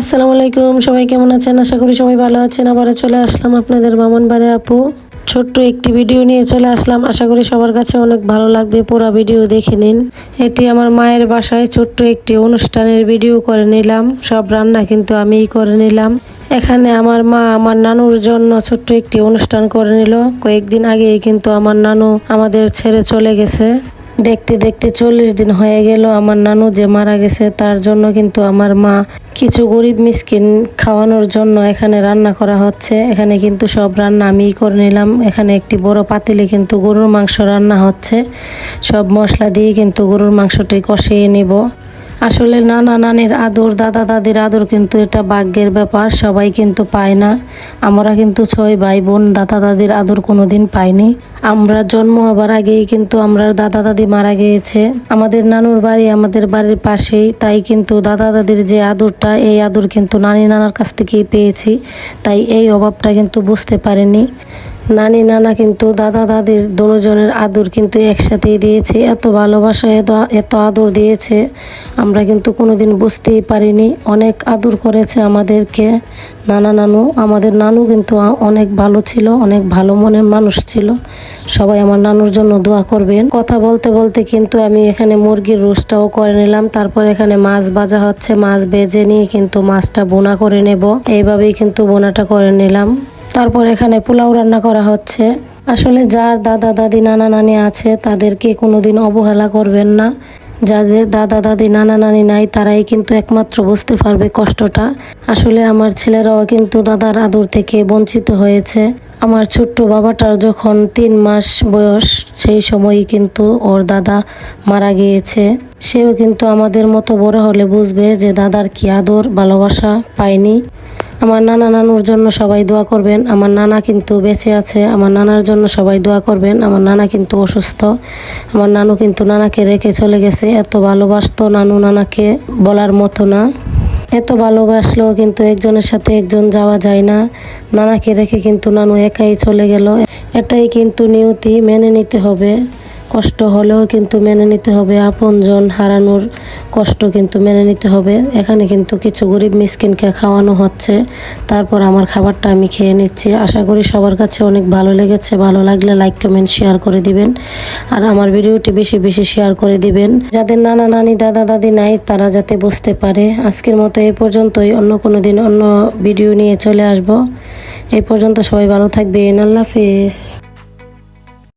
আসসালামু আলাইকুম, সবাই কেমন আছেন? আশা করি সবাই ভালো আছেন। আবারও চলে আসলাম আপনাদের মামন বাড়ির আপু। ছোট্ট একটি ভিডিও নিয়ে চলে আসলাম। আশা করি সবার কাছে অনেক ভালো লাগবে। পুরো ভিডিও দেখে নিন। এটি আমার মায়ের বাসায় ছোট্ট একটি অনুষ্ঠানের ভিডিও করে নিলাম। সব রান্না কিন্তু আমিই করে নিলাম। এখানে আমার মা আমার নানুর জন্য ছোট্ট একটি অনুষ্ঠান করে নিল। কয়েকদিন আগেই কিন্তু আমার নানু আমাদের ছেড়ে চলে গেছে। দেখতে দেখতে চল্লিশ দিন হয়ে গেল, আমার নানু যে মারা গেছে, তার জন্য কিন্তু আমার মা কিছু গরিব মিসকিন খাওয়ানোর জন্য এখানে রান্না করা হচ্ছে। এখানে কিন্তু সব রান্না আমিই করে নিলাম। এখানে একটি বড় পাতিলে কিন্তু গরুর মাংস রান্না হচ্ছে। সব মশলা দিয়ে কিন্তু গরুর মাংসটি কষিয়ে নিব। আসলে নানা নানির আদর, দাদা দাদির আদর কিন্তু এটা ভাগ্যের ব্যাপার, সবাই কিন্তু পায় না। আমরা কিন্তু ছয় ভাই বোন, দাদা দাদির আদর কোনো দিন পাইনি। আমরা জন্ম হবার আগেই কিন্তু আমরা দাদা দাদি মারা গিয়েছে। আমাদের নানুর বাড়ি আমাদের বাড়ির পাশেই, তাই কিন্তু দাদা দাদির যে আদরটা, এই আদর কিন্তু নানি নানার কাছ থেকেই পেয়েছি। তাই এই অভাবটা কিন্তু বুঝতে পারিনি। নানি নানা কিন্তু দাদা দাদির দুজনের আদর কিন্তু একসাথেই দিয়েছে। এত ভালোবাসা, এত এত আদর দিয়েছে। আমরা কিন্তু কোনোদিন বুঝতেই পারিনি। অনেক আদর করেছে আমাদেরকে। নানা নানু, আমাদের নানু কিন্তু অনেক ভালো ছিল, অনেক ভালো মনের মানুষ ছিল। সবাই আমার নানুর জন্য দোয়া করবেন। কথা বলতে বলতে কিন্তু আমি এখানে মুরগির রোস্টটাও করে নিলাম। তারপর এখানে মাছ ভাজা হচ্ছে। মাছ ভেজে নিয়ে কিন্তু মাছটা বোনা করে নেব। এইভাবেই কিন্তু বোনাটা করে নিলাম। তারপর এখানে পোলাও রান্না করা হচ্ছে। আসলে যার দাদা, দাদি, নানা, নানি আছে, তাদেরকে কোনোদিন অবহেলা করবেন না। যাদের দাদা, দাদি, নানা, নানি নাই, তারাই কিন্তু একমাত্র বুঝতে পারবে কষ্টটা। আসলে আমার ছেলেরাও কিন্তু দাদার আদর থেকে বঞ্চিত হয়েছে। আমার ছোট্ট বাবাটার যখন তিন মাস বয়স, সেই সময়ই কিন্তু ওর দাদা মারা গিয়েছে। সেও কিন্তু আমাদের মতো বড় হলে বুঝবে যে দাদার কি আদর, ভালোবাসা পায়নি। আমার নানা নানুর জন্য সবাই দোয়া করবেন। আমার নানা কিন্তু বেঁচে আছে। আমার নানার জন্য সবাই দোয়া করবেন। আমার নানা কিন্তু অসুস্থ। আমার নানু কিন্তু নানাকে রেখে চলে গেছে। এত ভালোবাসতো নানু নানাকে বলার মতো না। এত ভালোবাসলো, কিন্তু একজনের সাথে একজন যাওয়া যায় না। নানাকে রেখে কিন্তু নানু একাই চলে গেল। এটাই কিন্তু নিয়তি, মেনে নিতে হবে। কষ্ট হলেও কিন্তু মেনে নিতে হবে। আপনজন হারানোর কষ্ট কিন্তু মেনে নিতে হবে। এখানে কিন্তু কিছু গরিব মিসকিনকে খাওয়ানো হচ্ছে। তারপর আমার খাবারটা আমি খেয়ে নিচ্ছি। আশা করি সবার কাছে অনেক ভালো লেগেছে। ভালো লাগলে লাইক, কমেন্ট, শেয়ার করে দিবেন। আর আমার ভিডিওটি বেশি বেশি শেয়ার করে দিবেন। যাদের নানা নানি, দাদা, দাদি নাই, তারা যাতে বুঝতে পারে। আজকের মতো এই পর্যন্তই। অন্য কোনো দিন অন্য ভিডিও নিয়ে চলে আসব। এই পর্যন্ত সবাই ভালো থাকবেন। আল্লাহ হাফেজ।